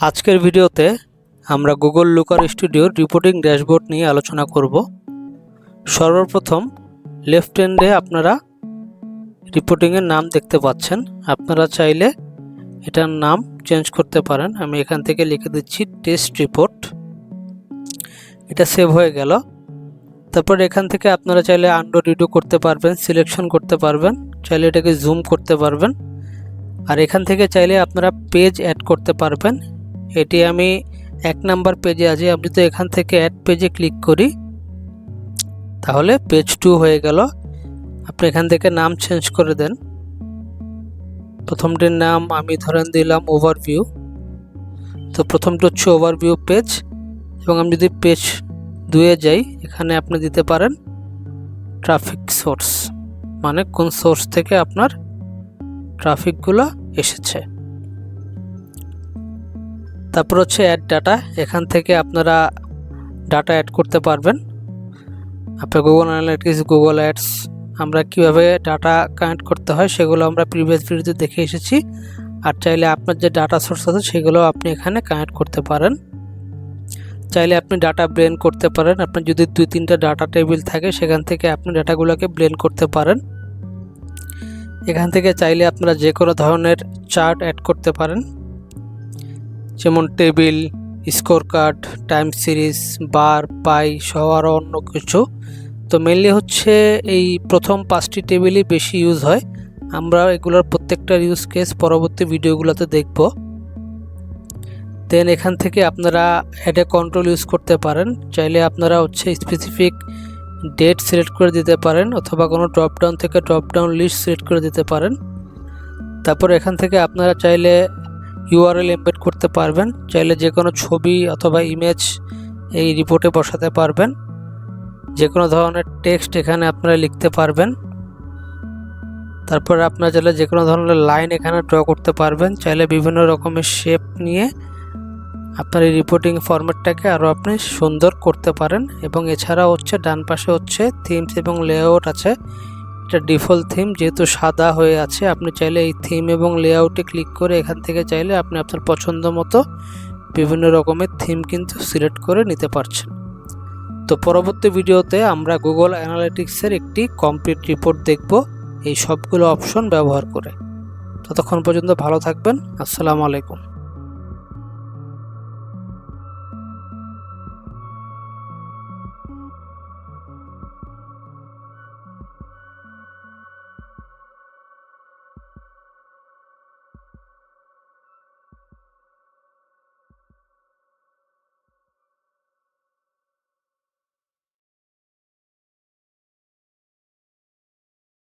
আজকের ভিডিওতে আমরা গুগল লুকার স্টুডিওর রিপোর্টিং ড্যাশবোর্ড নিয়ে আলোচনা করব। সর্বপ্রথম লেফট হ্যান্ডে আপনারা রিপোর্টিংয়ের নাম দেখতে পাচ্ছেন। আপনারা চাইলে এটার নাম চেঞ্জ করতে পারেন। আমি এখান থেকে লিখে দিচ্ছি টেস্ট রিপোর্ট। এটা সেভ হয়ে গেল। তারপর এখান থেকে আপনারা চাইলে আন্ডো রিডো করতে পারবেন, সিলেকশন করতে পারবেন, চাইলে এটাকে জুম করতে পারবেন। আর এখান থেকে চাইলে আপনারা পেজ অ্যাড করতে পারবেন। এটি আমি এক নাম্বার পেজে আছি। আমি তো এখান থেকে অ্যাড পেজে ক্লিক করি। তাহলে পেজ টু হয়ে গেল। আপনি এখান থেকে নাম চেঞ্জ করে দেন। প্রথমটির নাম আমি ধরেন দিলাম ওভারভিউ তো প্রথমটি হচ্ছে ওভারভিউ পেজ এবং আমি যদি পেজ দুয়ে যাই, এখানে আপনি দিতে পারেন ট্রাফিক সোর্স মানে কোন সোর্স থেকে আপনার ট্রাফিকগুলো এসেছে। তারপর হচ্ছে অ্যাড ডাটা এখান থেকে আপনারা ডাটা অ্যাড করতে পারবেন। আপনার গুগল অ্যানালিটিক্স গুগল অ্যাডস আমরা কীভাবে ডাটা কানেক্ট করতে হয় সেগুলো আমরা প্রিভিয়াস ভিডিওতে দেখে এসেছি। আর চাইলে আপনার যে ডাটা সোর্স আছে সেগুলো আপনি এখানে কানেক্ট করতে পারেন। চাইলে আপনি ডাটা ব্লেন করতে পারেন। আপনার যদি দুই তিনটা ডাটা টেবিল থাকে, সেখান থেকে আপনি ডাটাগুলোকে ব্লেন করতে পারেন। এখান থেকে চাইলে আপনারা যে কোনো ধরনের চার্ট অ্যাড করতে পারেন। যেমন table, scorecard, time series, bar, pie সহ আরও অন্য কিছু। তো মেনলি হচ্ছে এই প্রথম পাঁচটি টেবিলই বেশি ইউজ হয়। আমরা এগুলোর প্রত্যেকটার ইউজ কেস পরবর্তী ভিডিওগুলোতে দেখব। দেন এখান থেকে আপনারা অ্যাডে কন্ট্রোল ইউজ করতে পারেন। চাইলে আপনারা হচ্ছে স্পেসিফিক ডেট সিলেক্ট করে দিতে পারেন অথবা কোনো ড্রপডাউন থেকে ড্রপডাউন লিস্ট সিলেক্ট করে দিতে পারেন। তারপর এখান থেকে আপনারা চাইলে ইউআরএল এমবেড করতে পারবেন। চাইলে যে কোনো ছবি অথবা ইমেজ এই রিপোর্টে বসাতে পারবেন। যে কোনো ধরনের টেক্সট এখানে আপনারা লিখতে পারবেন। তারপর আপনারা চাইলে যে কোনো ধরনের লাইন এখানে ড্র করতে পারবেন। চাইলে বিভিন্ন রকমের শেপ নিয়ে আপনার এই রিপোর্টিং ফরম্যাটটাকে আরও আপনি সুন্দর করতে পারেন। এবং এছাড়া হচ্ছে ডান পাশে হচ্ছে থিমস এবং লেআউট আছে। এটা ডিফল্ট থিম যেহেতু সাদা হয়ে আছে, আপনি চাইলে এই থিম এবং লেআউটে ক্লিক করে এখান থেকে চাইলে আপনি আপনার পছন্দ মতো বিভিন্ন রকমের থিম কিন্তু সিলেক্ট করে নিতে পারছেন। তো পরবর্তী ভিডিওতে আমরা গুগল অ্যানালিটিক্সের একটি কমপ্লিট রিপোর্ট দেখব, এই সবগুলো অপশন ব্যবহার করে। ততক্ষণ পর্যন্ত ভালো থাকবেন, আসসালামু আলাইকুম।